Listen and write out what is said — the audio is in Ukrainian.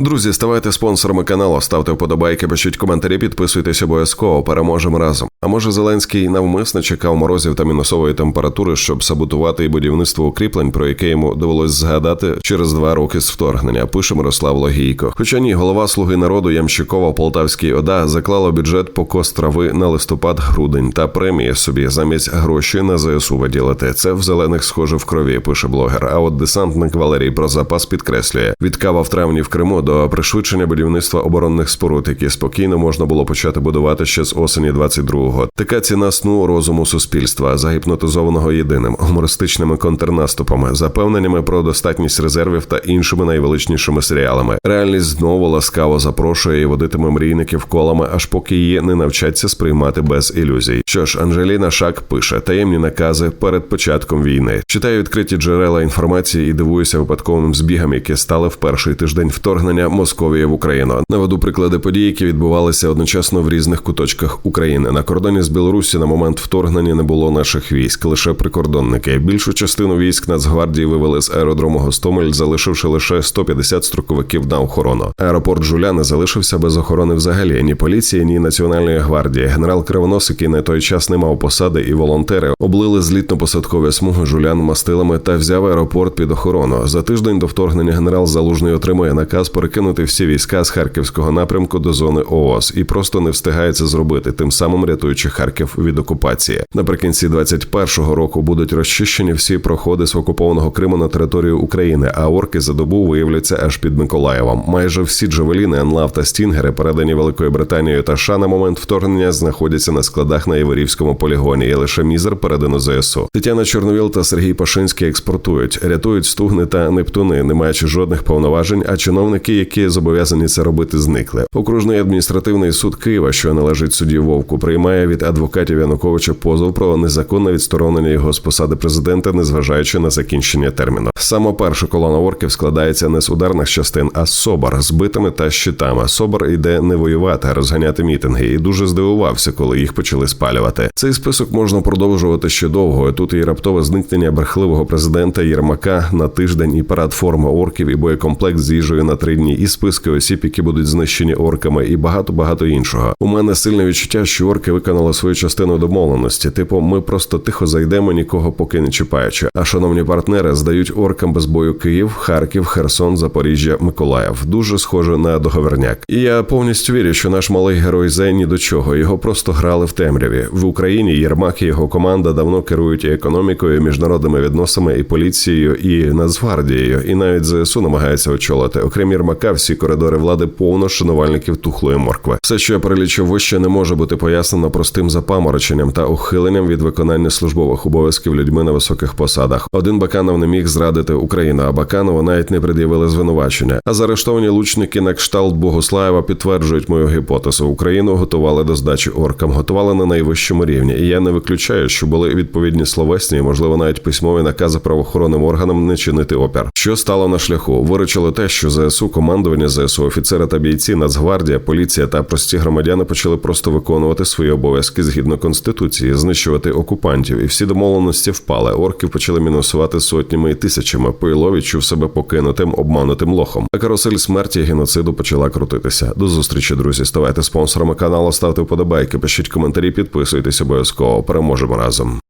Друзі, ставайте спонсорами каналу, ставте вподобайки, пишіть коментарі, підписуйтесь обов'язково. Переможемо разом. А може Зеленський навмисно чекав морозів та мінусової температури, щоб саботувати будівництво укріплень, про яке йому довелось згадати через два роки з вторгнення. Пише Мирослав Логійко. Хоча ні, голова слуги народу Ямщикова Полтавський ОДА заклала бюджет по кост трави на листопад-грудень та премії собі замість гроші на ЗСУ виділити. Це в зелених схоже в крові, пише блогер. А от десантник Валерій про запас підкреслює від кава в травні в Криму до пришвидшення будівництва оборонних споруд, які спокійно можна було почати будувати ще з осені 22-го. Така ціна сну розуму суспільства, загіпнотизованого єдиним гумористичними контрнаступами, запевненнями про достатність резервів та іншими найвеличнішими серіалами. Реальність знову ласкаво запрошує і водитиме мрійників колами, аж поки її не навчаться сприймати без ілюзій. Що ж, Анжеліна Шак пише таємні накази перед початком війни. Читаю відкриті джерела інформації і дивуюся випадковим збігам, які стали в перший тиждень вторгнення Московії в Україну. Наведу приклади подій, які відбувалися одночасно в різних куточках України. На кордоні з Білорусі на момент вторгнення не було наших військ, лише прикордонники. Більшу частину військ Нацгвардії вивели з аеродрому Гостомель, залишивши лише 150 строковиків на охорону. Аеропорт Жуля не залишився без охорони взагалі ні поліції, ні національної гвардії. Генерал Кривонос, який на той час не мав посади, і волонтери облили злітно-посадкові смуги жулян мастилами та взяв аеропорт під охорону. За тиждень до вторгнення генерал Залужний отримує наказ перекинути всі війська з харківського напрямку до зони ООС і просто не встигає це зробити, тим самим рятуючи Харків від окупації. Наприкінці 21-го року будуть розчищені всі проходи з окупованого Криму на територію України, а орки за добу виявляться аж під Миколаєвом. Майже всі джавеліни, Анлав та Стінгери, передані Великою Британією та США на момент вторгнення, знаходяться на складах на Іворівському полігоні. І лише мізер передано ЗСУ. Тетяна Чорновіл та Сергій Пашинський експортують, рятують стугни та нептуни, не маючи жодних повноважень. А чиновники, які зобов'язані це робити, зникли. Окружний адміністративний суд Києва, що належить судді Вовку, приймає від адвокатів Януковича позов про незаконне відсторонення його з посади президента, незважаючи на закінчення терміну. Саме перша колона орків складається не з ударних частин, а з собор з та щитами. Собор йде не воювати, а розганяти мітинги, і дуже здивувався, коли їх почали спалювати. Цей список можна продовжувати ще довго. Тут і раптове зникнення брехливого президента Єрмака на тиждень, і парад форми орків, і боєкомплект з їжею на три дні, і списки осіб, які будуть знищені орками, і багато багато іншого. У мене сильне відчуття, що орки виконали свою частину домовленості. Типу, ми просто тихо зайдемо, нікого поки не чіпаючи. А шановні партнери здають оркам без бою Київ, Харків, Херсон, Запоріжжя, Миколаїв. Дуже схоже на договірняк. І я повністю вірю, що наш малий герой Зей ні до чого. Його просто грали в темряві в Україні. Єрмак і його команда давно керують і економікою, і міжнародними відносами, і поліцією, і Нацгвардією, і навіть ЗСУ намагається очолити. Окрім Єрмака, всі коридори влади повно шанувальників тухлої моркви. Все, що я перелічив вище, не може бути пояснено простим запамороченням та ухиленням від виконання службових обов'язків людьми на високих посадах. Один Баканов не міг зрадити Україну, а Баканову навіть не пред'явили звинувачення. А заарештовані лучники на кшталт Богуслаєва підтверджують мою гіпотезу. Україну готували до здачі оркам, готували на найвищому рівні. І я не виключаю, що були відповідні словесні, і, можливо, навіть письмові накази правоохоронним органам не чинити опір. Що стало на шляху? Виручили те, що ЗСУ, командування ЗСУ, офіцери та бійці, Нацгвардія, поліція та прості громадяни почали просто виконувати свої обов'язки згідно конституції, знищувати окупантів, і всі домовленості впали. Орків почали мінусувати сотнями і тисячами. Пойло відчув себе покинутим, обманутим лохом. А карусель смерті і геноциду почала крутитися. До зустрічі, друзі. Ставайте спонсорами каналу, ставте вподобайки, пишіть коментарі, підписуйтесь обов'язково. Переможемо разом.